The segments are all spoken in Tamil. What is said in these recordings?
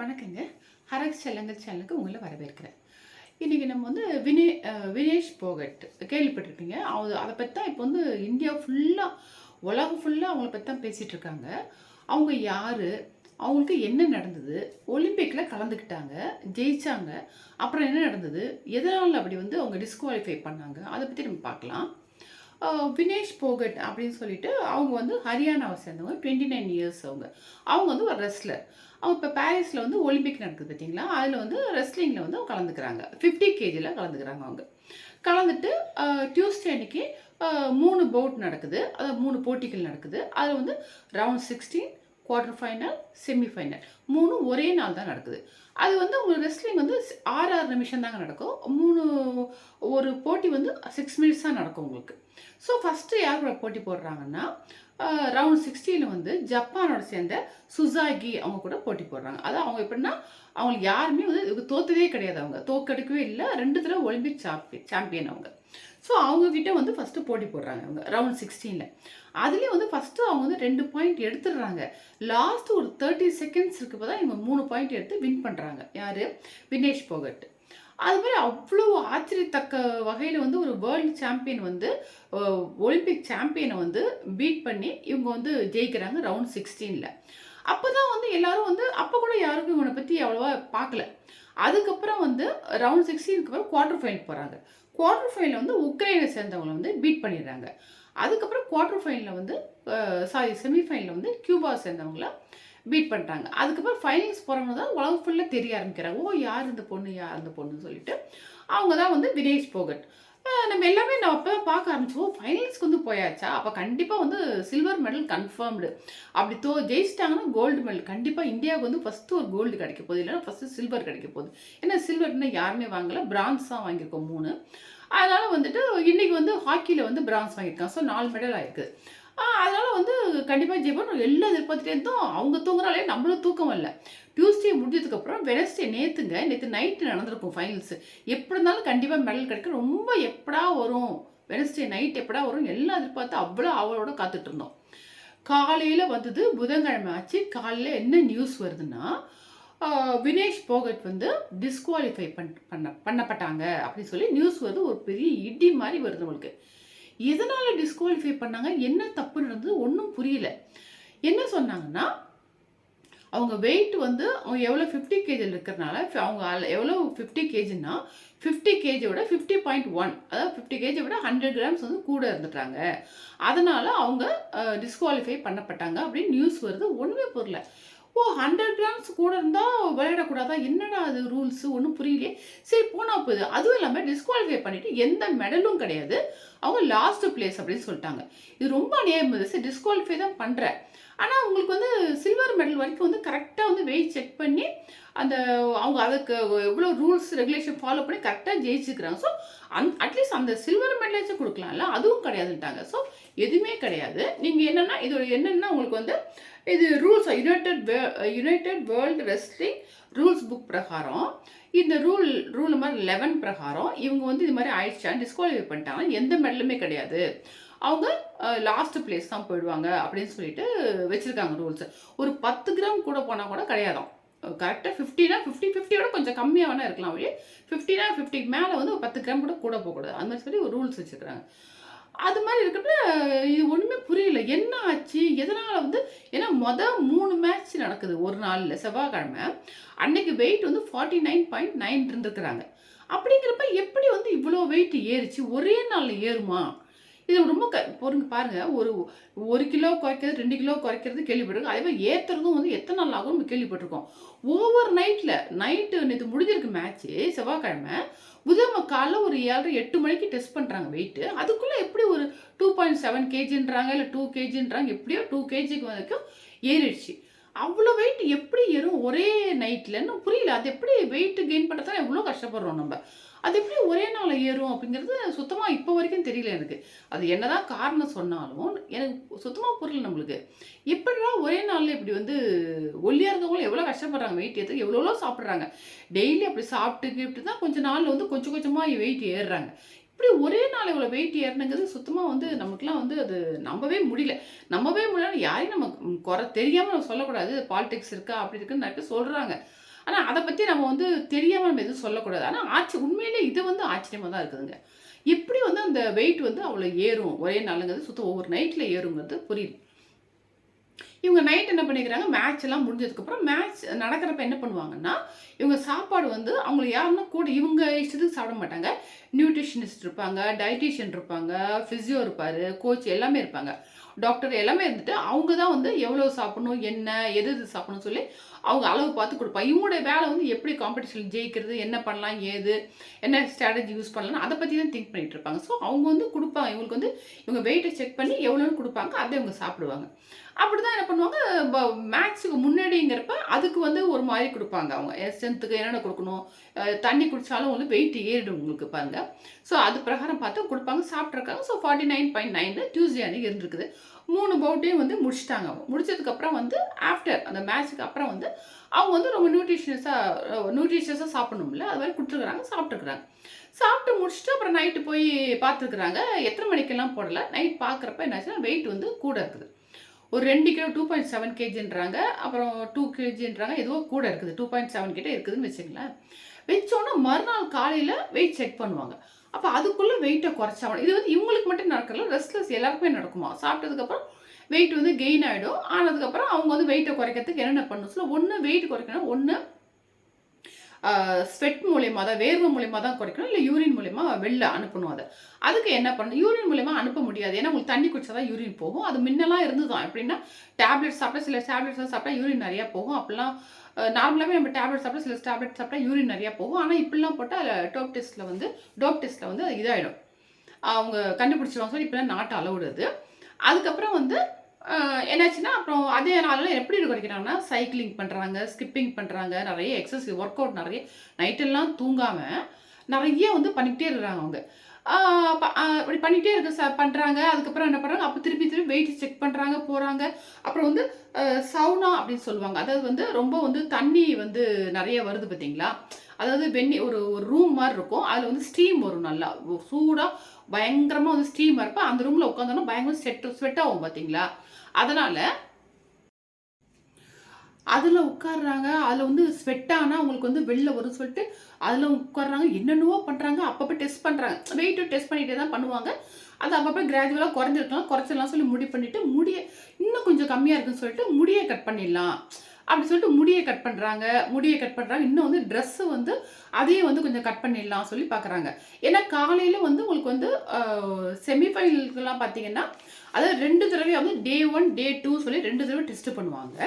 வணக்கங்க. ஹரக் செல்லங்கள் சேனலுக்கு உங்களை வரவேற்கிறேன். இன்றைக்கி நம்ம வந்து வினே வினேஷ் போகட் கேள்விப்பட்டிருப்பீங்க. அவங்க அதை பற்றி தான் இப்போ வந்து இந்தியா ஃபுல்லாக உலகம் ஃபுல்லாக அவங்கள பற்றி தான் பேசிகிட்டு இருக்காங்க. அவங்க யார்? அவங்களுக்கு என்ன நடந்தது? ஒலிம்பிக்கில் கலந்துக்கிட்டாங்க ஜெயிச்சாங்க. அப்புறம் என்ன நடந்தது? எதனால் அப்படி வந்து அவங்க டிஸ்குவாலிஃபை பண்ணாங்க? அதை பற்றி நம்ம பார்க்கலாம். வினேஷ் போகட் அப்படின்னு சொல்லிட்டு அவங்க வந்து ஹரியானாவை சேர்ந்தவங்க டுவெண்ட்டி நைன் இயர்ஸ் அவங்க. அவங்க வந்து ஒரு ரெஸ்லர் அவங்க இப்போ பாரிஸில் வந்து ஒலிம்பிக் நடக்குது பார்த்தீங்களா அதில் வந்து ரெஸ்லிங்கில் வந்து அவங்க கலந்துக்கிறாங்க. ஃபிஃப்டி கேஜியில் கலந்துக்கிறாங்க அவங்க. கலந்துட்டு டியூஸ்டே அன்னைக்கு மூணு போட் நடக்குது. அதாவது மூணு போட்டிகள் நடக்குது. அதில் வந்து round sixteen quarter final semifinal மூணு ஒரே நாள் தான் நடக்குது. அது வந்து உங்களுக்கு ரெஸ்லிங் வந்து ஆறு ஆறு நிமிஷம் தாங்க நடக்கும். மூணு ஒரு போட்டி வந்து சிக்ஸ் மினிட்ஸ் தான் நடக்கும் உங்களுக்கு. ஸோ ஃபஸ்ட்டு யார் கூட போட்டி போடுறாங்கன்னா ரவுண்ட் சிக்ஸ்டீனில் வந்து ஜப்பானோட சேர்ந்த சுசாகி அவங்க கூட போட்டி போடுறாங்க. அதாவது அவங்க எப்படின்னா அவங்களுக்கு யாருமே வந்து இதுக்கு தோத்ததே கிடையாது அவங்க. தோக்கெடுக்கவே இல்லை. ரெண்டு தடவை ஒலிம்பிக் சாம்பியன் சாம்பியன் அவங்க. ஸோ அவங்கக்கிட்ட வந்து ஃபஸ்ட்டு போட்டி போடுறாங்க அவங்க ரவுண்ட் சிக்ஸ்டீனில் அதுலேயும் வந்து ஃபஸ்ட்டு அவங்க வந்து ரெண்டு பாயிண்ட் எடுத்துடுறாங்க. லாஸ்ட் ஒரு தேர்ட்டி செகண்ட்ஸ் இருக்கப்போ தான் இவங்க மூணு பாயிண்ட் எடுத்து வின் பண்ணுறாங்க யார்? வினேஷ் போகட். அது மாதிரி அவ்வளோ ஆச்சரியத்தக்க வகையில் வந்து ஒரு வேர்ல்டு சாம்பியன் வந்து ஒலிம்பிக் சாம்பியனை வந்து பீட் பண்ணி இவங்க வந்து ஜெயிக்கிறாங்க ரவுண்ட் சிக்ஸ்டீனில் அப்போ தான் வந்து எல்லாரும் வந்து அப்போ கூட யாருக்கும் இவனை பற்றி அவ்வளோவா பார்க்கல. அதுக்கப்புறம் வந்து ரவுண்ட் சிக்ஸ்டீனுக்கு அப்புறம் குவார்டர் ஃபைனல் போகிறாங்க குவார்டர் ஃபைனலில் வந்து உக்ரைனை சேர்ந்தவங்களை வந்து பீட் பண்ணிடுறாங்க. அதுக்கப்புறம் குவார்டர் ஃபைனலில் வந்து சாரி செமிஃபைனலில் வந்து கியூபா சேர்ந்தவங்கள பீட் பண்ணிட்டாங்க. அதுக்கப்புறம் ஃபைனல்ஸ் போகிறவங்க தான் உலகம் ஃபுல்லாக தெரிய ஆரம்பிக்கிறாங்க. ஓ யார் இந்த பொண்ணு? யார் இந்த பொண்ணுன்னு சொல்லிட்டு அவங்க தான் வந்து வினேஷ் போகட். நம்ம எல்லாமே நம்ம அப்போ பார்க்க ஆரம்பிச்சோம். ஃபைனல்ஸ்க்கு வந்து போயாச்சா? அப்போ கண்டிப்பாக வந்து சில்வர் மெடல் கன்ஃபார்ம்டு அப்படி தோ ஜெயிச்சிட்டாங்கன்னா கோல்டு மெடல் கண்டிப்பாக இந்தியாவுக்கு வந்து ஃபஸ்ட்டு ஒரு கோல்டு கிடைக்க போகுது. இல்லைன்னா ஃபஸ்ட்டு சில்வர் கிடைக்க போகுது. ஏன்னா சில்வர்னா யாருமே வாங்கலை. பிரான்ஸ் தான் வாங்கியிருக்கோம் மூணு. அதனால் வந்துட்டு இன்றைக்கி வந்து ஹாக்கியில் வந்து பிரான்ஸ் வாங்கியிருக்காங்க. ஸோ நாலு மெடல் ஆகிருக்கு அதனால் வந்து கண்டிப்பாக ஜெயிப்போம் எல்லா எதிர்பார்த்துட்டே இருந்தோம். அவங்க தூங்குறாலே நம்மளும் தூக்கம் வரல. டியூஸ்டே முடிஞ்சதுக்கப்புறம் வெனஸ்டே நேற்றுங்க நேற்று நைட்டு நடந்திருக்கும் ஃபைனல்ஸ் எப்படி இருந்தாலும் கண்டிப்பாக மெடல் கிடைக்க ரொம்ப எப்படா வரும்? வெனஸ்டே நைட் எப்படா வரும்? எல்லாம் எதிர்பார்த்து அவ்வளோ அவளோட காத்துட்டு இருந்தோம். காலையில் வந்தது புதன்கிழமை ஆச்சு. காலையில் என்ன நியூஸ் வருதுன்னா வினேஷ் போகட் வந்து டிஸ்குவாலிஃபை பண் பண்ண பண்ணப்பட்டாங்க அப்படின்னு சொல்லி நியூஸ் வருது. ஒரு பெரிய இடி மாதிரி வருது நம்மளுக்கு. எதனால் டிஸ்குவாலிஃபை பண்ணாங்க? என்ன தப்பு நடந்தது ஒன்றும் புரியல. என்ன சொன்னாங்கன்னா அவங்க வெயிட் வந்து அவங்க எவ்வளோ ஃபிஃப்டி கேஜியில் இருக்கிறனால ஃப- அவங்க எவ்வளோ ஃபிஃப்டி கேஜின்னா ஃபிஃப்டி கேஜியோட ஃபிஃப்டி பாயிண்ட் ஒன் அதாவது ஃபிஃப்டி கேஜி விட ஹண்ட்ரட் கிராம்ஸ் வந்து கூட இருந்துட்டாங்க. அதனால் அவங்க டிஸ்குவாலிஃபை பண்ணப்பட்டாங்க அப்படின்னு நியூஸ் வருது. ஒன்றுமே புரியல. ஓ ஹண்ட்ரட் கிராம்ஸ் கூட இருந்தால் விளையாடக்கூடாதா? என்னடா அது ரூல்ஸு ஒன்றும் புரியலையே. சரி போனால் போகுது அதுவும் இல்லாமல் டிஸ்குவாலிஃபை பண்ணிவிட்டு எந்த மெடலும் கிடையாது. அவங்க லாஸ்ட் பிளேஸ் அப்படின்னு சொல்லிட்டாங்க. இது ரொம்ப அநியாயம். சரி டிஸ்குவாலிஃபை தான் பண்ணுறேன் ஆனால் உங்களுக்கு வந்து சில்வர் மெடல் வரைக்கும் வந்து கரெக்டாக வந்து வெயிட் செக் பண்ணி அந்த அவங்க அதுக்கு எவ்வளோ ரூல்ஸ் ரெகுலேஷன் ஃபாலோ பண்ணி கரெக்டாக ஜெயிச்சுக்கிறாங்க. ஸோ அந் அட்லீஸ்ட் அந்த சில்வர் மெடலேச்சும் கொடுக்கலாம்ல? அதுவும் கிடையாதுன்ட்டாங்க. ஸோ எதுவுமே கிடையாது. நீங்கள் என்னென்னா இது என்னென்னா உங்களுக்கு வந்து இது rules united united world wrestling rules book பிரகாரம். இந்த ரூல் ரூல் மாதிரி லெவன் பிரகாரம் இவங்க வந்து இது மாதிரி ஆயிடுச்சான்னு டிஸ்குவாலிஃபை பண்ணிட்டாங்க. எந்த மெடலுமே கிடையாது. அவங்க லாஸ்ட் பிளேஸ் தான் போயிடுவாங்க அப்படின்னு சொல்லிட்டு வச்சுருக்காங்க ரூல்ஸ் ஒரு பத்து கிராம் கூட போனால் கூட கிடையாதான் கரெக்டாக ஃபிஃப்டினா ஃபிஃப்டி ஃபிஃப்டியோட கொஞ்சம் கம்மியாக வேணால் இருக்கலாம் வழி ஃபிஃப்டினா ஃபிஃப்டிக்கு மேலே வந்து ஒரு பத்து கிராம் கூட கூட போகக்கூடாது. அந்த மாதிரி சொல்லி ஒரு ரூல்ஸ் வச்சுருக்காங்க அது மாதிரி இருக்கிறப்ப இது ஒன்றுமே புரியல. என்ன ஆச்சு? எதனால் வந்து ஏன்னா மொதல் மூணு மேட்ச் நடக்குது ஒரு நாளில் செவ்வாய்க்கிழமை. அன்னைக்கு வெயிட் வந்து ஃபார்ட்டி நைன் பாயிண்ட் நைன் இருந்துருக்குறாங்க. அப்படிங்கிறப்ப எப்படி வந்து இவ்வளோ வெயிட் ஏறிச்சு? ஒரே நாளில் ஏறுமா? இது ரொம்ப க பொருங்க. பாருங்கள் ஒரு ஒரு கிலோ குறைக்கிறது ரெண்டு கிலோ குறைக்கிறது கேள்விப்பட்டிருக்கோம். அதே மாதிரி ஏற்றுறதும் வந்து எத்தனை நாள் ஆகும் நம்ம கேள்விப்பட்டிருக்கோம். ஓவர் நைட்டில் நைட்டு நேற்று முடிஞ்சிருக்கு மேட்ச்சு செவ்வாய்க்கிழமை. புதன்கிழமை காலைல ஒரு ஏழரை எட்டு மணிக்கு டெஸ்ட் பண்ணுறாங்க வெயிட்டு அதுக்குள்ளே எப்படி ஒரு டூ பாயிண்ட் செவன் கேஜின்றாங்க இல்லை டூ கேஜின்றாங்க எப்படியோ டூ கேஜிக்கு வரைக்கும் ஏறிடுச்சு. அவ்வளோ வெயிட் எப்படி ஏறும்? ஒரே நைட்லன்னு புரியல. அது எப்படி வெயிட் கெயின் பண்ணுறதுனா எவ்வளோ கஷ்டப்படுறோம் நம்ம? அது எப்படி ஒரே நாள் ஏறும் அப்படிங்கிறது சுத்தமாக இப்போ வரைக்கும் தெரியல எனக்கு. அது என்னதான் காரணம் சொன்னாலும் எனக்கு சுத்தமாக புரியல நம்மளுக்கு. எப்படிடா ஒரே நாளில் இப்படி வந்து ஒல்லியாக இருந்தவங்களும் எவ்வளோ கஷ்டப்படுறாங்க வெயிட் ஏற்று எவ்வளோ சாப்பிட்றாங்க. டெய்லி அப்படி சாப்பிட்டு கிப்ட்டு தான் கொஞ்சம் நாளில் வந்து கொஞ்சம் கொஞ்சமாக வெயிட் ஏறுறாங்க. இப்படி ஒரே நாள் இவ்வளோ வெயிட் ஏறணுங்கிறது சுத்தமாக வந்து நமக்குலாம் வந்து அது நம்பவே முடியல. நம்பவே முடியல யாரையும் நம்ம குறை தெரியாமல் நம்ம சொல்லக்கூடாது. பாலிடிக்ஸ் இருக்கா? அப்படி இருக்குன்னு நிறைய சொல்கிறாங்க ஆனால் அதை பற்றி நம்ம வந்து தெரியாமல் நம்ம எதுவும் சொல்லக்கூடாது. ஆனால் ஆச்சு உண்மையிலே இது வந்து ஆச்சரியமாக தான் இருக்குதுங்க. எப்படி வந்து அந்த வெயிட் வந்து அவ்வளோ ஏறும்? ஒரே நாளுங்கிறது சுத்தம் ஒவ்வொரு நைட்டில் ஏறுங்கிறது புரியுது. இவங்க நைட் என்ன பண்ணிக்கிறாங்க? மேட்ச் எல்லாம் முடிஞ்சதுக்கப்புறம் மேட்ச் நடக்கிறப்ப என்ன பண்ணுவாங்கன்னா இவங்க சாப்பாடு வந்து அவங்களுக்கு யாருன்னா கூட இவங்க இஷ்டத்துக்கு சாப்பிட மாட்டாங்க. நியூட்ரிஷனிஸ்ட் இருப்பாங்க டயட்டிஷியன் இருப்பாங்க ஃபிசியோ இருப்பார் கோச் எல்லாமே இருப்பாங்க. டாக்டர் எல்லாமே இருந்துட்டு அவங்க தான் வந்து எவ்வளோ சாப்பிடணும் என்ன எது எது சாப்பிடணும் சொல்லி அவங்க அளவு பார்த்து கொடுப்பாங்க. இவங்களுடைய வேலை வந்து எப்படி காம்படிஷன் ஜெயிக்கிறது என்ன பண்ணலாம் ஏது என்ன ஸ்ட்ராட்டஜி யூஸ் பண்ணலாம் அதை பற்றி தான் திங்க் பண்ணிகிட்டு இருப்பாங்க. ஸோ அவங்க வந்து கொடுப்பாங்க. இவங்களுக்கு வந்து இவங்க வெயிட்டை செக் பண்ணி எவ்வளோன்னு கொடுப்பாங்க. அதை இவங்க சாப்பிடுவாங்க. அப்படி தான் என்ன பண்ணுவாங்க மேக்ஸுக்கு முன்னாடிங்கிறப்ப அதுக்கு வந்து ஒரு மாதிரி கொடுப்பாங்க அவங்க. ஸ்ட்ரென்த்துக்கு என்னென்ன கொடுக்கணும்? தண்ணி குடித்தாலும் வந்து வெயிட் ஏறிடும் உங்களுக்கு பாருங்க. ஸோ அது பிரகாரம் பார்த்து கொடுப்பாங்க சாப்பிட்ருக்காங்க ஸோ ஃபார்ட்டி நைன் பாயிண்ட் நைனில் டியூஸ்டே அன்னைக்கு இருந்திருக்குது. மூணு பவுட்டையும் வந்து முடிச்சிட்டாங்க அவங்க. முடிச்சதுக்கப்புறம் வந்து ஆஃப்டர் அந்த மேட்ச்சுக்கு அப்புறம் வந்து அவங்க வந்து ரொம்ப நியூட்ரிஷியஸாக நியூட்ரிஷியஸாக சாப்பிடணும்ல. அது மாதிரி கொடுத்துருக்குறாங்க சாப்பிட்ருக்குறாங்க சாப்பிட்டு முடிச்சுட்டு அப்புறம் நைட்டு போய் பார்த்துருக்குறாங்க. எத்தனை மணிக்கெல்லாம் போடலை? நைட் பார்க்குறப்ப என்னாச்சுன்னா வெயிட் வந்து கூட இருக்குது. ஒரு ரெண்டு கிலோ டூ பாயிண்ட் செவன் கேஜின்றாங்க அப்புறம் டூ கேஜின்றாங்க ஏதோ கூட இருக்குது. டூ பாயிண்ட் செவன் கிட்டே இருக்குதுன்னு வச்சுங்களேன். வச்சோன்னா மறுநாள் காலையில் வெயிட் செக் பண்ணுவாங்க. அப்போ அதுக்குள்ளே வெயிட்டை குறைச்சாகணும் இது வந்து இவங்களுக்கு மட்டும் நடக்கல ரெஸ்ட்லெஸ் எல்லாருக்குமே நடக்குமா? சாப்பிட்டதுக்கப்புறம் வெயிட் வந்து கெயின் ஆகிடும் ஆனதுக்கப்புறம் அவங்க வந்து வெயிட்டை குறைக்கிறதுக்கு என்னென்ன பண்ணணும் சொல்ல ஒன்று வெயிட் குறைக்கணும் ஒன்று ஸ்வெட் மூலயமா தான் வேர்வை மூலியமாக தான் குறைக்கணும் இல்லை யூரின் மூலயமா வெளில அனுப்பணும் அதை. அதுக்கு என்ன பண்ணணும்? யூரின் மூலயமா அனுப்ப முடியாது. ஏன்னா உங்களுக்கு தண்ணி குடிச்சா தான் யூரின் போகும். அது முன்னெல்லாம் இருந்துதான். எப்படின்னா டேப்லெட் சாப்பிட்டா சில டேப்லெட்ஸ் சாப்பிட்டா யூரின் நிறையா போகும். அப்படிலாம் நார்மலாகவே நம்ம டேப்லெட் சாப்பிட்டா சில டேப்லெட் சாப்பிட்டா யூரின் நிறையா போகும். ஆனால் இப்படிலாம் போட்டால் டோப் டெஸ்ட்டில் வந்து டோப் டெஸ்ட்டில் வந்து இதாகிடும் அவங்க கண்டுபிடிச்சிருவாங்க. சொல்லி இப்போலாம் நாட்டு அளவுடுது அதுக்கப்புறம் வந்து என்னாச்சுன்னா அப்புறம் அதே நாளில் எப்படி குறைக்கிறாங்கன்னா சைக்கிளிங் பண்ணுறாங்க ஸ்கிப்பிங் பண்ணுறாங்க நிறைய எக்ஸசைஸ் ஒர்க் அவுட் நிறைய நைட்டெல்லாம் தூங்காமல் நிறைய வந்து பண்ணிக்கிட்டே இருக்கிறாங்க அவங்க. அப்படி பண்ணிகிட்டே இருக்க ச பண்ணுறாங்க அதுக்கப்புறம் என்ன பண்ணுறாங்க அப்போ திருப்பி திருப்பி வெயிட் செக் பண்ணுறாங்க போகிறாங்க அப்புறம் வந்து சவுனா அப்படின்னு சொல்லுவாங்க. அதாவது வந்து ரொம்ப வந்து தண்ணி வந்து நிறைய வருது பார்த்தீங்களா? அதாவது வெந்நி ஒரு ஒரு ரூம் மாதிரி இருக்கும். அதில் வந்து ஸ்டீம் வரும் நல்லா. சூடாக பயங்கரமாக வந்து ஸ்டீமாக இருப்ப அந்த ரூமில் உட்காந்தோன்னா பயங்கர ஸ்வெட் ஸ்வெட் ஆகும் பார்த்தீங்களா அதனால் அதில் உட்காடுறாங்க அதில் வந்து ஸ்வெட் ஆனால் அவங்களுக்கு வந்து வெளில வரும் சொல்லிட்டு அதில் உட்காடுறாங்க என்னென்னவோ பண்ணுறாங்க அப்பப்போ டெஸ்ட் பண்ணுறாங்க வெயிட்டும் டெஸ்ட் பண்ணிகிட்டே தான் பண்ணுவாங்க. அது அப்பப்போ கிராஜுவலாக குறைஞ்சிருக்கலாம் குறைச்சிடலாம் சொல்லி முடி பண்ணிவிட்டு முடிய இன்னும் கொஞ்சம் கம்மியாக இருக்குன்னு சொல்லிட்டு முடியை கட் பண்ணிடலாம். அப்படி சொல்லிட்டு முடியை கட் பண்ணுறாங்க முடியை கட் பண்ணுறாங்க இன்னும் வந்து ட்ரெஸ்ஸு வந்து அதையும் வந்து கொஞ்சம் கட் பண்ணிடலாம் சொல்லி பார்க்குறாங்க ஏன்னா காலையில் வந்து உங்களுக்கு வந்து செமிஃபைனல்கெல்லாம் பார்த்தீங்கன்னா அதாவது ரெண்டு தடவை வந்து டே ஒன் டே டூ சொல்லி ரெண்டு தடவை டெஸ்ட் பண்ணுவாங்க.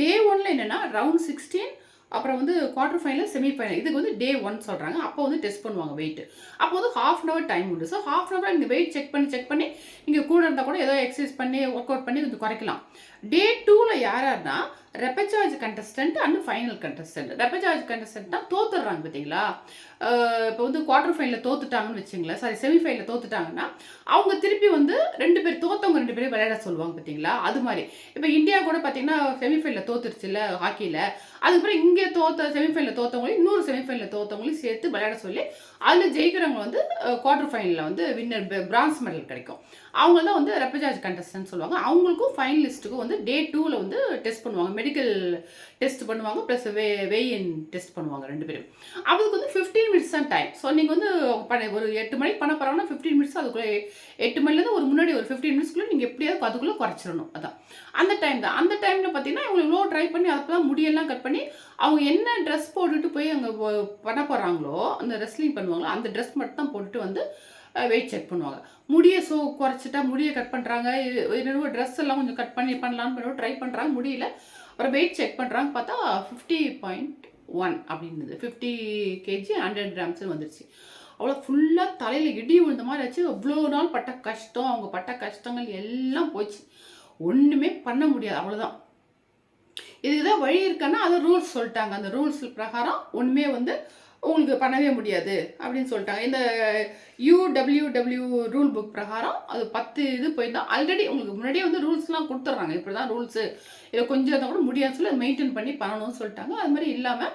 டே ஒனில் என்னென்னா ரவுண்ட் சிக்ஸ்டீன் அப்புறம் வந்து குவார்டர் ஃபைனல் செமிஃபைனல் இதுக்கு வந்து டே ஒன் சொல்கிறாங்க அப்போ வந்து டெஸ்ட் பண்ணுவாங்க வெயிட் அப்போ வந்து ஹாஃப் அன் அவர் டைம் உண்டு. ஸோ ஹாஃப் அன் அவர் நீங்கள் வெயிட் செக் பண்ணி செக் பண்ணி இங்கே கூட இருந்தால் கூட ஏதோ எக்ஸசைஸ் பண்ணி ஒர்க் அவுட் பண்ணி கொஞ்சம் குறைக்கலாம். டே டூவில் யார் யாருன்னா repechage contestant and final contestant repechage கண்டஸ்டன்ட்னா தோத்துடுறாங்க பார்த்தீங்களா? இப்போ வந்து குவார்டர் ஃபைனலில் தோத்துட்டாங்கன்னு வச்சுங்களேன். சாரி செமிஃபைனலில் தோத்துட்டாங்கன்னா அவங்க திருப்பி வந்து ரெண்டு பேர் தோத்தவங்க ரெண்டு பேரும் விளையாட சொல்லுவாங்க பார்த்தீங்களா? அது மாதிரி. இப்போ இந்தியா கூட பார்த்தீங்கன்னா செமிஃபைனலில் தோத்துருச்சுல ஹாக்கியில் அதுக்கப்புறம் இங்கே தோத்த செமிஃபைனலில் தோத்தவங்களையும் இன்னொரு செமிஃபைனலில் தோத்தவங்களையும் சேர்த்து விளையாட சொல்லி அதில் ஜெயிக்கிறவங்க வந்து குவார்டர் ஃபைனலில் வந்து வின்னர் பிரான்ஸ் மெடல் கிடைக்கும். அவங்க தான் வந்து ரெப்ரஜாஜ் கண்டஸ்டன்ட் சொல்லுவாங்க. அவங்களுக்கும் ஃபைனலிஸ்ட்டுக்கும் வந்து டே டூவில் வந்து டெஸ்ட் பண்ணுவாங்க. மெடிக்கல் டெஸ்ட் பண்ணுவாங்க. Plus weigh weigh in test பண்ணுவாங்க ரெண்டு பேரும். அவங்களுக்கு வந்து ஃபிஃப்டீன் மினிட்ஸ் தான் டைம் ஸோ நீங்கள் வந்து ஒரு எட்டு மணிக்கு பண்ண போகிறாங்கன்னா ஃபிஃப்டீன் மினிட்ஸ் அதுக்குள்ளே எட்டு மணிலேருந்து ஒரு முன்னாடி ஒரு ஃபிஃப்டீன் மினிட்ஸ்க்குள்ளே நீங்கள் எப்படியாவது அதுக்குள்ளே குறைச்சிடணும். அதான். அந்த டைம் தான். அந்த டைமில் பார்த்தீங்கன்னா இவங்க இவ்வளோ ட்ரை பண்ணி அப்போ முடியெல்லாம் கட் பண்ணி அவங்க என்ன ட்ரெஸ் போட்டுட்டு போய் அங்கே பண்ண போகிறாங்களோ அந்த ரெஸ்லிங் பண்ணுவாங்களோ அந்த ட்ரெஸ் மட்டும் தான் போட்டுட்டு வந்து வெயிட் செக் பண்ணுவாங்க. முடியை சோ குறைச்சிட்டா முடியை கட் பண்ணுறாங்க என்னென்னவோ ட்ரெஸ் எல்லாம் கொஞ்சம் கட் பண்ணி பண்ணலான்னு ட்ரை பண்ணுறாங்க முடியல. அப்புறம் வெயிட் செக் பண்ணுறாங்க பார்த்தா ஃபிஃப்டி பாயிண்ட் ஒன் அப்படின்னுது. ஃபிஃப்டி கேஜி ஹண்ட்ரட் கிராம்ஸ் வந்துருச்சு. அவ்வளோ ஃபுல்லாக தலையில் இடி விழுந்த மாதிரி ஆச்சு. அவ்வளோ நாள் பட்ட கஷ்டம். அவங்க பட்ட கஷ்டங்கள் எல்லாம் போச்சு. ஒன்றுமே பண்ண முடியாது. அவ்வளோதான் இதுக்கு தான் வழி இருக்கான்னா அது ரூல்ஸ் சொல்லிட்டாங்க. அந்த ரூல்ஸ் பிரகாரம் ஒன்றுமே வந்து உங்களுக்கு பண்ணவே முடியாது அப்படின்னு சொல்லிட்டாங்க. இந்த யூடபிள்யூடபிள்யூ ரூல் புக் பிரகாரம் அது பத்து இது போயிருந்தா ஆல்ரெடி உங்களுக்கு முன்னாடியே வந்து ரூல்ஸ்லாம் கொடுத்துட்றாங்க. இப்படி தான் ரூல்ஸு இதை கொஞ்சம் இருந்தால் கூட முடியாது சொல்லி அதை மெயின்டைன் பண்ணி பண்ணணும்னு சொல்லிட்டாங்க. அது மாதிரி இல்லாமல்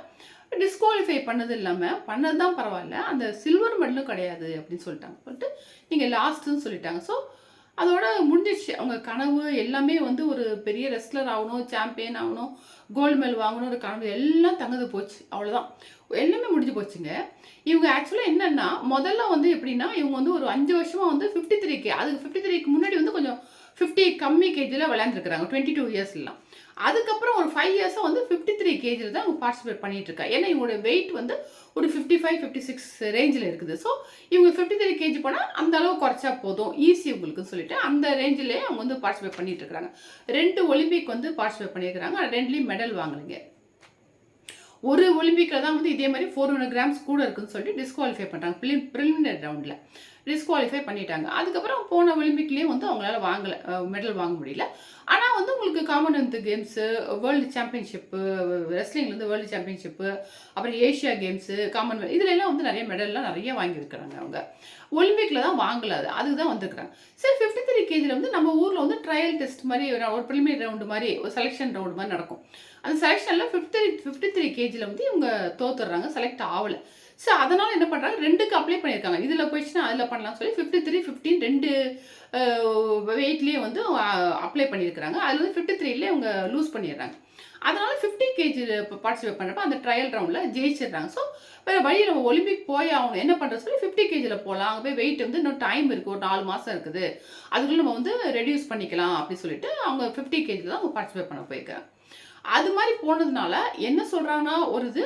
டிஸ்குவாலிஃபை பண்ணது இல்லாமல் பண்ணது தான் பரவாயில்ல. அந்த சில்வர் மெடலும் கிடையாது அப்படின்னு சொல்லிட்டாங்க. சொல்லிட்டு நீங்கள் லாஸ்ட்டுன்னு சொல்லிட்டாங்க. ஸோ அதோட முடிஞ்சிடுச்சு அவங்க கனவு எல்லாமே வந்து ஒரு பெரிய ரெஸ்லர் ஆகணும் சாம்பியன் ஆகணும் கோல்டு மெடல் வாங்கணும் ஒரு கனவு எல்லாம் தங்குது போச்சு. அவ்வளோதான் எல்லாமே முடிஞ்சு போச்சுங்க. இவங்க ஆக்சுவலாக என்னென்னா முதல்ல வந்து எப்படின்னா இவங்க வந்து ஒரு அஞ்சு வருஷமாக வந்து ஃபிஃப்டி த்ரீ கே அதுக்கு ஃபிஃப்டி த்ரீக்கு முன்னாடி வந்து கொஞ்சம் ஃபிஃப்டி கம்மி கேஜியில் விளையாண்டுருக்குறாங்க டுவெண்ட்டி டூ இயர்ஸ்லாம் அதுக்கப்புறம் ஒரு ஃபைவ் இயர்ஸாக வந்து ஃபிஃப்டி த்ரீ கேஜியில் தான் அவங்க பார்ட்டிசிபேட் பண்ணிட்டு இருக்கா ஏன்னா இவங்களோட வெயிட் வந்து ஒரு ஃபிஃப்டி ஃபைவ் ஃபிஃப்டி சிக்ஸ் ரேஞ்சில் இருக்குது. ஸோ இவங்க ஃபிஃப்டி த்ரீ கேஜி போனால் அந்த அளவு குறைச்சா போதும் ஈஸி உங்களுக்கு சொல்லிட்டு அந்த ரேஞ்சிலே அவங்க வந்து பார்ட்டிசிபேட் பண்ணிட்டு இருக்கிறாங்க ரெண்டு ஒலிம்பிக் வந்து பார்ட்டிசிபேட் பண்ணியிருக்கிறாங்க ரெண்டுலேயும் மெடல் வாங்கலைங்க ஒரு ஒலிம்பிக்கில் தான் வந்து இதே மாதிரி ஃபோர் ஹண்ட்ரட் கிராம்ஸ் கூட இருக்குன்னு சொல்லிட்டு டிஸ்குவாலிஃபை பண்ணுறாங்க ப்ரிலிமினரி ரவுண்டில் டிஸ்குவாலிஃபை பண்ணிட்டாங்க. அதுக்கப்புறம் போன ஒலிம்பிக்லேயும் வந்து அவங்களால வாங்கலை மெடல் வாங்க முடியல. ஆனால் வந்து உங்களுக்கு காமன்வெல்த் கேம்ஸு வேர்ல்டு சாம்பியன்ஷிப்பு ரெஸ்லிங்லேருந்து வேர்ல்டு சாம்பியன்ஷிப்பு அப்புறம் ஏஷியா கேம்ஸு காமன்வெல்த் இதுல எல்லாம் வந்து நிறைய மெடல்லாம் நிறைய வாங்கியிருக்கிறாங்க அவங்க. ஒலிம்பிக்கில் தான் வாங்கலை அது. அதுக்கு தான் வந்திருக்கிறாங்க. சரி ஃபிஃப்டி த்ரீ கேஜியில் வந்து நம்ம ஊரில் வந்து ட்ரையல் டெஸ்ட் மாதிரி ஒரு ஒரு ப்ரிலிமினரி ரவுண்டு மாதிரி ஒரு செலெக்ஷன் ரவுண்டு மாதிரி நடக்கும். அந்த செலெக்ஷனில் ஃபிஃப்டி ஃபிஃப்டி த்ரீ கேஜியில் வந்து இவங்க தோத்துடுறாங்க. செலக்ட் ஆகலை. ஸோ அதனால் என்ன பண்ணுறாங்க ரெண்டுக்கு அப்ளை பண்ணியிருக்காங்க. இதில் போயிடுச்சுன்னா அதில் பண்ணலாம்னு சொல்லி ஃபிஃப்டி த்ரீ ஃபிஃப்டின் ரெண்டு வெயிட்லேயே வந்து அப்ளை பண்ணியிருக்கிறாங்க. அதில் வந்து ஃபிஃப்டி த்ரீலேயே அவங்க லூஸ் பண்ணிடுறாங்க. அதனால் ஃபிஃப்டி கேஜி பார்ட்டிசிபேட் பண்ணுறப்ப அந்த ட்ரையல் ரவுண்டில் ஜெயிச்சிடுறாங்க. ஸோ வேறு வழி நம்ம ஒலிம்பிக் போய் ஆகணும். என்ன பண்ணுறது சொல்லி ஃபிஃப்டி கேஜியில் போகலாம் அங்கே போய் வெயிட் வந்து இன்னும் டைம் இருக்குது ஒரு நாலு மாதம் இருக்குது. அதுக்குள்ளே நம்ம வந்து ரெடியூஸ் பண்ணிக்கலாம் அப்படின்னு சொல்லிட்டு அவங்க ஃபிஃப்டி கேஜியில் தான் அவங்க பார்ட்டிசிபேட் பண்ண போயிருக்காங்க அது மாதிரி போனதுனால என்ன சொல்கிறாங்கன்னா ஒரு இது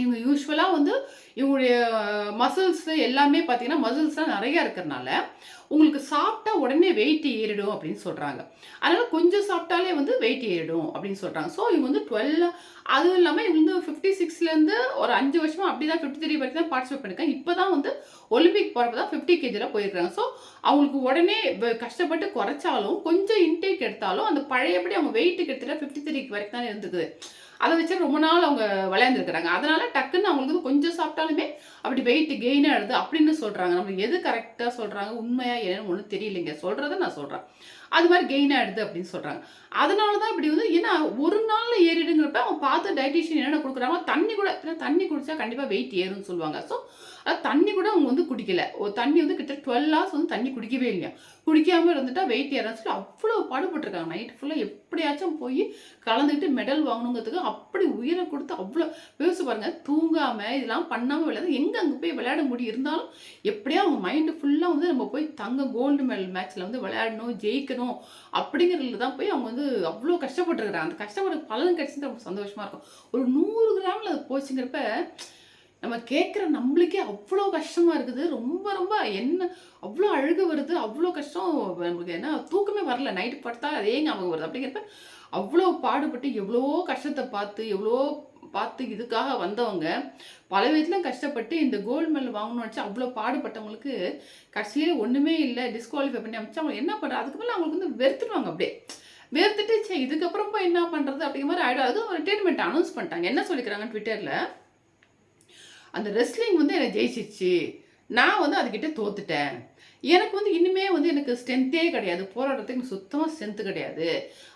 இவங்க யூஸ்வலாக வந்து இவங்களுடைய மசில்ஸ் எல்லாமே பார்த்தீங்கன்னா மசில்ஸ்லாம் நிறையா இருக்கிறனால உங்களுக்கு சாப்பிட்டா உடனே வெயிட் ஏறிடும் அப்படின்னு சொல்கிறாங்க அதனால் கொஞ்சம் சாப்பிட்டாலே வந்து வெயிட் ஏறிடும் அப்படின்னு சொல்கிறாங்க ஸோ இவங்க வந்து டுவெல் அதுவும் இல்லாமல் இவங்க வந்து ஃபிஃப்டி சிக்ஸ்லேருந்து ஒரு அஞ்சு வருஷமாக அப்படி தான் ஃபிஃப்டி த்ரீ வரைக்கும் தான் பார்ட்டிசிபேட் பண்ணியிருக்காங்க இப்போ தான் வந்து ஒலிம்பிக் போகிறப்ப தான் ஃபிஃப்டி கேஜியில் போயிருக்காங்க. ஸோ அவங்களுக்கு உடனே கஷ்டப்பட்டு குறைச்சாலும் கொஞ்சம் இன்டேக் எடுத்தாலும் அந்த பழையபடி அவங்க வெயிட்டுக்கு எடுத்துகிட்டா ஃபிஃப்டி த்ரீக்கு வரைக்கும் தான் இருந்துக்குது அதை வச்சு ரொம்ப நாள் அவங்க விளையாண்டுருக்குறாங்க. அதனால டக்குன்னு அவங்களுக்கு கொஞ்சம் சாப்பிட்டாலுமே அப்படி வெயிட் கெயின் ஆகுது அப்படின்னு சொல்கிறாங்க நம்ம எது கரெக்டாக சொல்கிறாங்க உண்மையாக என்னன்னு ஒன்றும் தெரியலைங்க. சொல்கிறத நான் சொல்கிறேன் அது மாதிரி கெயின் ஆகிடுது அப்படின்னு சொல்கிறாங்க அதனால தான் இப்படி வந்து ஏன்னா ஒரு நாளில் ஏறிடுங்கிறப்ப அவங்க பார்த்து டயட்டிஷியன் என்னென்ன கொடுக்குறாங்க தண்ணி கூட தண்ணி குடித்தா கண்டிப்பாக வெயிட் ஏறும்னு சொல்லுவாங்க. ஸோ அதாவது தண்ணி கூட அவங்க வந்து குடிக்கல. ஒரு தண்ணி வந்து கிட்ட டுவெல் ஹவர்ஸ் வந்து தண்ணி குடிக்கவே இல்லையா? குடிக்காமல் இருந்துட்டா வெயிட் ஏறாச்சுல அவ்வளோ பாடுபட்டுருக்காங்க. நைட் ஃபுல்லாக எப்படியாச்சும் போய் கலந்துக்கிட்டு மெடல் வாங்கணுங்கிறதுக்கு அப்படி உயிரை கொடுத்து அவ்வளோ யோசிச்சு பாருங்கள் தூங்காமல் இதெல்லாம் பண்ணாமல் விளையாட எங்கே அங்கே போய் விளையாட முடியும் இருந்தாலும் எப்படியா அவங்க மைண்டு ஃபுல்லாக வந்து நம்ம போய் தங்க கோல்டு மெடல் மேட்ச்சில் வந்து விளையாடணும் ஜெயிக்கணும் அப்படிங்கிறதுல தான் போய் அவங்க வந்து அவ்வளோ கஷ்டப்பட்டுருக்குறாங்க. அந்த கஷ்டப்படுற பலன் கிடைச்சது ரொம்ப சந்தோஷமாக இருக்கும். ஒரு நூறு கிராமில் அது போச்சுங்கிறப்ப நம்ம கேட்குற நம்மளுக்கே அவ்வளோ கஷ்டமாக இருக்குது. ரொம்ப ரொம்ப என்ன அவ்வளோ அழுக வருது அவ்வளோ கஷ்டம் நம்மளுக்கு என்ன தூக்கமே வரல. நைட்டு படுத்தா அதே ஞாபகம் வருது. அப்படிங்கிறப்ப அவ்வளோ பாடுபட்டு எவ்வளோ கஷ்டத்தை பார்த்து எவ்வளோ பார்த்து இதுக்காக வந்தவங்க பல விதத்துலையும் கஷ்டப்பட்டு இந்த கோல்டு மெடல் வாங்கணும்னு வச்சு அவ்வளோ பாடுபட்டவங்களுக்கு கடைசியிலே ஒன்றுமே இல்லை. டிஸ்குவாலிஃபை பண்ணி அமைச்சு அவங்க என்ன பண்ணுறது அதுக்கு மேலே அவங்களுக்கு வந்து வெறுத்துடுவாங்க அப்படியே. வெறுத்துட்டு சரி இதுக்கப்புறம் போய் என்ன பண்ணுறது அப்படிங்கிற மாதிரி ஆகிடும் அதுவும் ரிட்டைர்மெண்ட் அனௌன்ஸ் பண்ணிட்டாங்க. என்ன சொல்லிக்கிறாங்க ட்விட்டரில் அந்த ரெஸ்லிங் வந்து என்னை ஜெயிச்சிச்சு. நான் வந்து அதுக்கிட்ட தோத்துட்டேன். எனக்கு வந்து இனிமே வந்து எனக்கு ஸ்ட்ரென்த்தே கிடையாது. போராடுறதுக்கு எனக்கு சுத்தமாக ஸ்ட்ரென்த்து கிடையாது.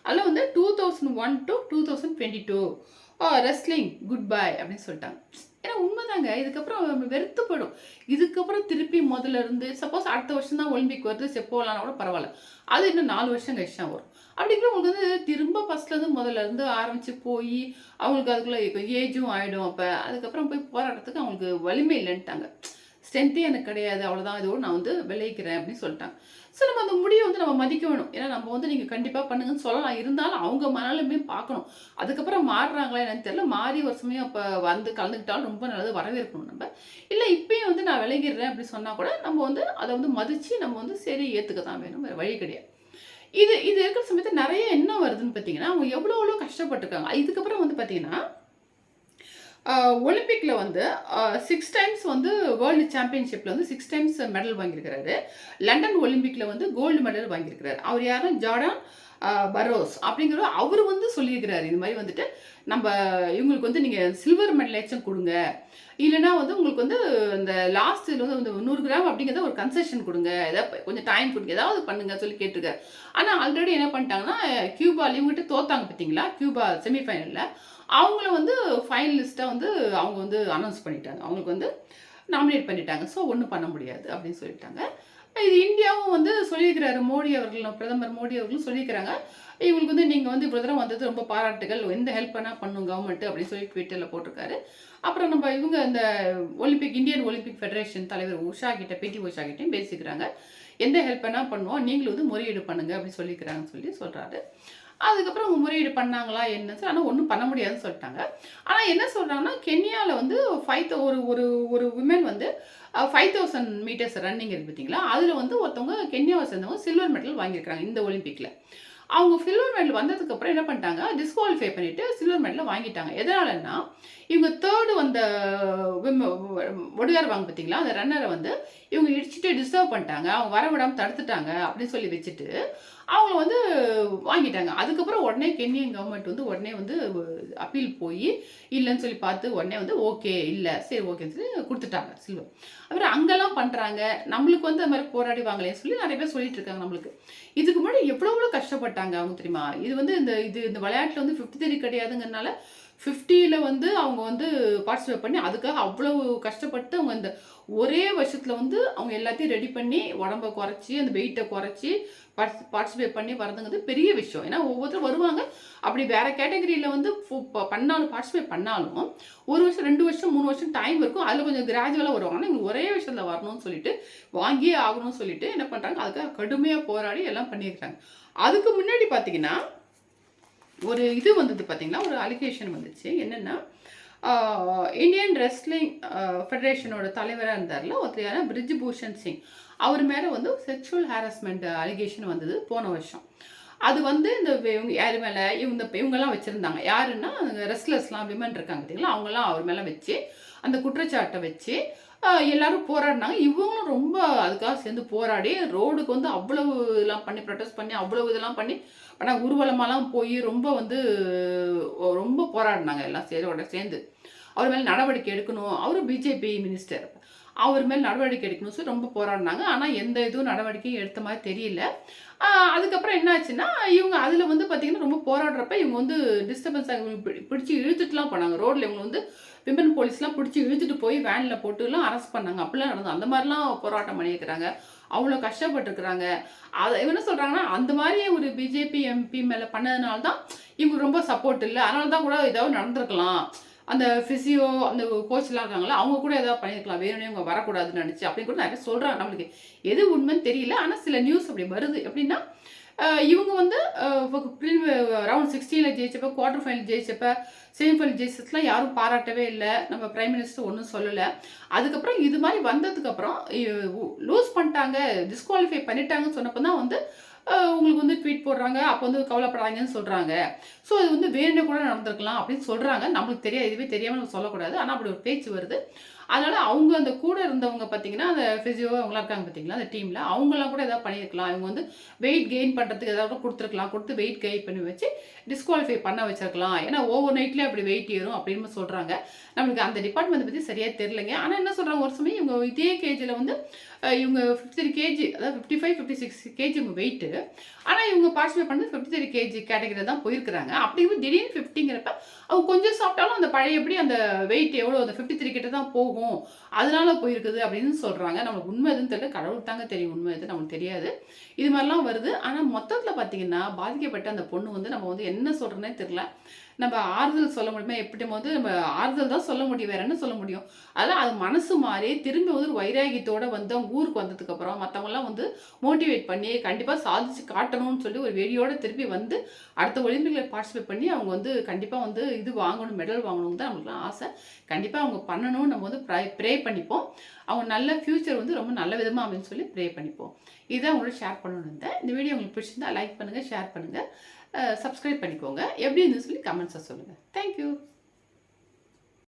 அதில் வந்து two thousand one to two thousand twenty two O wrestling good bye அப்படின்னு சொல்லிட்டாங்க. ஏன்னா உண்மைதாங்க. இதுக்கப்புறம் வெறுத்து போயிடும். இதுக்கப்புறம் திருப்பி முதல்ல இருந்து சப்போஸ் அடுத்த வருஷம் தான் ஒலிம்பிக் வருது போகலான்னா கூட பரவாயில்ல. அது இன்னும் நாலு வருஷம் கழிச்சு தான் வரும். அப்படிங்கிற உங்களுக்கு வந்து திரும்ப ஃபஸ்ட்லேருந்து முதல்ல இருந்து ஆரம்பித்து போய் அவங்களுக்கு அதுக்குள்ளே இப்போ ஏஜும் ஆகிடும் அப்போ அதுக்கப்புறம் போய் போராடுறதுக்கு அவங்களுக்கு வலிமை இல்லைன்ட்டாங்க. ஸ்ட்ரென்த்தே எனக்கு கிடையாது அவ்வளோதான் இதோடு நான் வந்து விளைவிக்கிறேன் அப்படின்னு சொல்லிட்டாங்க. ஸோ நம்ம அந்த முடிவை வந்து நம்ம மதிக்க வேணும். ஏன்னா நம்ம வந்து நீங்கள் கண்டிப்பாக பண்ணுங்கன்னு சொல்லலாம். இருந்தாலும் அவங்க மனாலுமே பார்க்கணும். அதுக்கப்புறம் மாறுறாங்களா என்னன்னு தெரியல. மாறி ஒரு சமயம் அப்போ வந்து கலந்துக்கிட்டாலும் ரொம்ப நல்லது வரவேற்கணும் நம்ம. இல்லை இப்பயும் வந்து நான் விளைகிறேன் அப்படின்னு சொன்னால் கூட நம்ம வந்து அதை வந்து மதித்து நம்ம வந்து சரி ஏற்றுக்க தான் வேணும். வேறு வழி கிடையாது. இது இது இருக்கிற சமயத்தில் நிறைய என்ன வருதுன்னு பார்த்தீங்கன்னா அவங்க எவ்வளோ எவ்வளோ கஷ்டப்பட்டுருக்காங்க. இதுக்கப்புறம் வந்து பார்த்தீங்கன்னா ஒலிம்பிக்கில் வந்து சிக்ஸ் டைம்ஸ் வந்து வேர்ல்டு சாம்பியன்ஷிப்பில் வந்து சிக்ஸ் டைம்ஸ் மெடல் வாங்கியிருக்கிறாரு. லண்டன் ஒலிம்பிக்கில் வந்து கோல்டு மெடல் வாங்கியிருக்கிறாரு. அவர் யாரும் ஜார்டான் பரோஸ் அப்படிங்கிற அவர் வந்து சொல்லியிருக்கிறாரு. இது மாதிரி வந்துட்டு நம்ம இவங்களுக்கு வந்து நீங்கள் சில்வர் மெடலேச்சும் கொடுங்க. இல்லைனா வந்து உங்களுக்கு வந்து இந்த லாஸ்ட் இதில் வந்து நூறு கிராம் அப்படிங்கிறத ஒரு கன்செஷன் கொடுங்க. ஏதாவது கொஞ்சம் டைம் கொடுங்க. ஏதாவது பண்ணுங்க சொல்லி கேட்டிருக்காரு. ஆனால் ஆல்ரெடி என்ன பண்ணிட்டாங்கன்னா கியூபா இவங்ககிட்ட தோத்தாங்க பார்த்தீங்களா? கியூபா செமிஃபைனலில் அவங்கள வந்து ஃபைனலிஸ்ட்டாக வந்து அவங்க வந்து அனௌன்ஸ் பண்ணிட்டாங்க. அவங்களுக்கு வந்து நாமினேட் பண்ணிட்டாங்க. ஸோ ஒன்றும் பண்ண முடியாது அப்படின்னு சொல்லிட்டாங்க. இது இந்தியாவும் வந்து சொல்லியிருக்கிறாரு மோடி அவர்கள் பிரதமர் மோடி அவர்களும் சொல்லியிருக்கிறாங்க. இவங்களுக்கு வந்து நீங்கள் வந்து இவ்வளோ தூரம் வந்தது ரொம்ப பாராட்டுகள். எந்த ஹெல்ப் பண்ணால் பண்ணும் கவர்மெண்ட் அப்படின்னு சொல்லி ட்விட்டரில் போட்டிருக்காரு. அப்புறம் நம்ம இவங்க இந்த ஒலிம்பிக் இந்தியன் ஒலிம்பிக் ஃபெடரேஷன் தலைவர் உஷா கிட்ட பிடி உஷா கிட்டையும் பேசிக்கிறாங்க. எந்த ஹெல்ப் வேணால் பண்ணுவோம். நீங்களும் வந்து முறையீடு பண்ணுங்க அப்படின்னு சொல்லிக்கிறாங்கன்னு சொல்லி சொல்கிறாரு அதுக்கப்புறம் அவங்க முறையீடு பண்ணாங்களா என்ன சார் ஆனால் ஒன்றும் பண்ண முடியாதுன்னு சொல்லிட்டாங்க. ஆனால் என்ன சொல்கிறாங்கன்னா கென்யாவில் வந்து ஃபைவ் ஒரு ஒரு ஒரு விமன் வந்து ஃபைவ் தௌசண்ட் மீட்டர்ஸ் ரன்னிங் இருக்கு பார்த்தீங்களா அதில் வந்து ஒருத்தவங்க கென்யாவை சேர்ந்தவங்க சில்வர் மெடல் வாங்கியிருக்காங்க இந்த ஒலிம்பிக்கில் அவங்க சில்வர் மெடல் வந்ததுக்கப்புறம் என்ன பண்ணிட்டாங்க டிஸ்குவாலிஃபை பண்ணிவிட்டு சில்வர் மெடலை வாங்கிட்டாங்க. எதனாலன்னா இவங்க தேர்டு வந்த ஒடுகார் வாங்க பார்த்தீங்களா? அந்த ரன்னரை வந்து இவங்க இடிச்சுட்டு டிஸ்டர்ப் பண்ணிட்டாங்க. அவங்க வர விடாமல் தடுத்துட்டாங்க அப்படின்னு சொல்லி வச்சுட்டு அவங்க வந்து வாங்கிட்டாங்க. அதுக்கப்புறம் உடனே கென்னியன் கவர்மெண்ட் வந்து உடனே வந்து அப்பீல் போய் இல்லைன்னு சொல்லி பார்த்து உடனே வந்து ஓகே இல்லை. சரி ஓகேன்னு சொல்லி கொடுத்துட்டாங்க சில்வர் அப்புறம் அங்கெல்லாம் பண்ணுறாங்க நம்மளுக்கு வந்து அந்த மாதிரி போராடி வாங்கலேன்னு சொல்லி நிறைய பேர் சொல்லிட்டு இருக்காங்க நம்மளுக்கு. இதுக்கு முன்னாடி எவ்வளோ எவ்வளோ கஷ்டப்பட்டாங்க அவங்க தெரியுமா? இது வந்து இந்த இது இந்த விளையாட்டில் வந்து ஃபிஃப்த் த்ரீ கிடையாதுங்கிறனால ஃபிஃப்டியில் வந்து அவங்க வந்து பார்ட்டிசிபேட் பண்ணி அதுக்காக அவ்வளவு கஷ்டப்பட்டு அவங்க அந்த ஒரே வருஷத்தில் வந்து அவங்க எல்லாத்தையும் ரெடி பண்ணி உடம்ப குறைச்சி அந்த வெயிட்டை குறைச்சி பார்ட்டிசிபேட் பண்ணி வரதுங்கிறது பெரிய விஷயம். ஏன்னா ஒவ்வொருத்தரும் வருவாங்க. அப்படி வேறு கேட்டகரியில் வந்து பண்ணாலும் பார்ட்டிசிபேட் பண்ணாலும் ஒரு வருஷம் ரெண்டு வருஷம் மூணு வருஷம் டைம் இருக்கும். அதில் கொஞ்சம் கிராஜுவலாக வருவாங்க. ஆனால் ஒரே விஷயத்தில் வரணும்னு சொல்லிட்டு வாங்கியே ஆகணும்னு சொல்லிட்டு என்ன பண்ணுறாங்க அதுக்காக கடுமையாக போராடி எல்லாம் பண்ணியிருக்காங்க. அதுக்கு முன்னாடி பார்த்தீங்கன்னா ஒரு இது வந்தது பார்த்தீங்கன்னா ஒரு அலிகேஷன் வந்துச்சு. என்னென்னா இந்தியன் ரெஸ்லிங் ஃபெடரேஷனோட தலைவராக இருந்தார்ல ஒருத்தரையான பிரிஜ் பூஷன் சிங் அவர் மேலே வந்து செக்ஷுவல் ஹாரஸ்மெண்ட் அலிகேஷன் வந்தது போன வருஷம். அது வந்து இந்த இவங்க யார் மேலே? இவங்க இவங்கெல்லாம் வச்சுருந்தாங்க. யாருன்னா ரெஸ்லர்ஸ்லாம் விமன் இருக்காங்க பார்த்தீங்களா அவங்கெல்லாம் அவர் மேலே வச்சு அந்த குற்றச்சாட்டை வச்சு எல்லாரும் போராடினாங்க. இவங்களும் ரொம்ப அதுக்காக சேர்ந்து போராடி ரோடுக்கு வந்து அவ்வளவு இதெல்லாம் பண்ணி ப்ரொட்டஸ்ட் பண்ணி அவ்வளவு இதெல்லாம் பண்ணி ஆனால் ஊர்வலமாலாம் போய் ரொம்ப வந்து ரொம்ப போராடினாங்க எல்லாம் சேரோட சேர்ந்து. அவர் மேலே நடவடிக்கை எடுக்கணும். அவர் பிஜேபி மினிஸ்டர் அவர் மேல் நடவடிக்கை எடுக்கணும் சொல்லி ரொம்ப போராடினாங்க. ஆனால் எந்த இதுவும் நடவடிக்கையும் எடுத்த மாதிரி தெரியல. அதுக்கப்புறம் என்னாச்சுன்னா இவங்க அதில் வந்து பார்த்திங்கன்னா ரொம்ப போராடுறப்ப இவங்க வந்து டிஸ்டர்பன்ஸ் பிடிச்சி இழுத்துட்டுலாம் போனாங்க. ரோட்டில் இவங்க வந்து விமன் போலீஸ்லாம் பிடிச்சி இழுத்துட்டு போய் வேனில் போட்டுலாம் அரெஸ்ட் பண்ணாங்க. அப்படிலாம் நடந்தது. அந்த மாதிரிலாம் போராட்டம் பண்ணியிருக்கிறாங்க. அவ்வளோ கஷ்டப்பட்டுருக்குறாங்க. அதை என்ன சொல்கிறாங்கன்னா அந்த மாதிரி ஒரு பிஜேபி எம்பி மேலே பண்ணதுனால தான் இவங்களுக்கு ரொம்ப சப்போர்ட் இல்லை. அதனால தான் கூட ஏதாவது நடந்திருக்கலாம். அந்த ஃபிசியோ அந்த கோச்லாம் இருக்காங்களா அவங்க கூட ஏதாவது பண்ணியிருக்கலாம். வேணும்னே அவங்க வரக்கூடாதுன்னு நினச்சி அப்படின்னு கூட நிறைய சொல்கிறாங்க நம்மளுக்கு. எது உண்மைன்னு தெரியல. ஆனால் சில நியூஸ் அப்படி வருது. எப்படின்னா இவங்க வந்து ரவுண்ட் சிக்ஸ்டீனில் ஜெயிச்சப்ப குவார்டர் ஃபைனல் ஜெயிச்சப்ப செமிஃபைனல் ஜெயிச்சதுலாம் யாரும் பாராட்டவே இல்லை. நம்ம பிரைம் மினிஸ்டர் ஒன்றும் சொல்லலை. அதுக்கப்புறம் இது மாதிரி வந்ததுக்கப்புறம் லூஸ் பண்ணிட்டாங்க டிஸ்குவாலிஃபை பண்ணிட்டாங்கன்னு சொன்னப்போ தான் வந்து உங்களுக்கு வந்து ட்வீட் போடுறாங்க அப்போ வந்து கவலைப்படாதீங்கன்னு சொல்கிறாங்க ஸோ இது வந்து வேணும் கூட நடந்திருக்கலாம் அப்படின்னு சொல்கிறாங்க நம்மளுக்கு தெரியாது இதுவே தெரியாமல் நம்ம சொல்லக்கூடாது. ஆனால் அப்படி ஒரு பேச்சு வருது. அதனால் அவங்க அந்த கூட இருந்தவங்க பார்த்தீங்கன்னா அந்த ஃபிசியோ அவங்களாம் இருக்காங்க பார்த்தீங்களா அந்த டீமில் அவங்களாம் கூட ஏதாவது பண்ணியிருக்கலாம். இவங்க வந்து வெயிட் கெயின் பண்ணுறதுக்கு ஏதாவது கொடுத்துருக்கலாம். கொடுத்து வெயிட் கெயின் பண்ணி வச்சு டிஸ்குவாலிஃபை பண்ண வச்சிருக்கலாம். ஏன்னா ஓவர் நைட்லேயே அப்படி வெயிட் ஏறும் அப்படின்னு சொல்கிறாங்க நம்மளுக்கு அந்த டிபார்ட்மெண்ட் பற்றி சரியாக தெரிலங்க ஆனால் என்ன சொல்கிறாங்க ஒரு சமயம் இவங்க இதே கேஜியில் வந்து இவங்க ஃபிஃப்டி த்ரீ கேஜி அதாவது fifty five fifty six KG இவங்க வெயிட்டு ஆனால் இவங்க பார்ட்டிசிபேட் பண்ணது ஃபிஃப்டி த்ரீ கேஜி கேட்டகரியில் தான் போயிருக்கிறாங்க. அப்படி திடீர்னு ஃபிஃப்டிங்கிறப்ப அவங்க கொஞ்சம் சாப்பிட்டாலும் அந்த பழையபடி அந்த வெயிட் எவ்வளோ அந்த ஃபிஃப்டி த்ரீ கிட்ட தான் போகும். அதனால போயிருக்குது அப்படின்னு சொல்கிறாங்க நம்மளுக்கு உண்மை எதுன்னு தெரியல. கடவுள் தாங்க தெரியும் உண்மை எது நமக்கு தெரியாது. இது மாதிரிலாம் வருது. ஆனால் மொத்தத்தில் பார்த்தீங்கன்னா பாதிக்கப்பட்ட அந்த பொண்ணு வந்து நம்ம வந்து என்ன சொல்கிறேன்னே தெரில நம்ம ஆறுதல் சொல்ல முடியுமா? எப்படி வந்து நம்ம ஆறுதல் தான் சொல்ல முடியும் வேற என்ன சொல்ல முடியும்? அதெல்லாம் அது மனசு மாறி திரும்பி வந்து ஒரு வைராகியத்தோட வந்து அவங்க ஊருக்கு வந்ததுக்கப்புறம் மற்றவங்களாம் வந்து மோட்டிவேட் பண்ணி கண்டிப்பாக சாதிச்சு காட்டணும்னு சொல்லி ஒரு வெறியோட திருப்பி வந்து அடுத்த ஒலிம்பிக்கில் பார்ட்டிசிபேட் பண்ணி அவங்க வந்து கண்டிப்பாக வந்து இது வாங்கணும் மெடல் வாங்கணும் தான் நம்மளுக்குலாம் ஆசை. கண்டிப்பாக அவங்க பண்ணணும்னு நம்ம வந்து ப்ரை ப்ரே பண்ணிப்போம். அவங்க நல்ல ஃப்யூச்சர் வந்து ரொம்ப நல்ல விதமாக அப்படின்னு சொல்லி ப்ரே பண்ணிப்போம். இதான் உங்களோட ஷேர் பண்ணணும் இருந்தேன் இந்த வீடியோ உங்களுக்கு பிடிச்சிருந்தா லைக் பண்ணுங்கள் ஷேர் பண்ணுங்கள் சப்ஸ்கிரைப் பண்ணிக்கோங்க. எப்படி இருந்துன்னு சொல்லி கமெண்ட்ஸை சொல்லுங்கள் தேங்க்யூ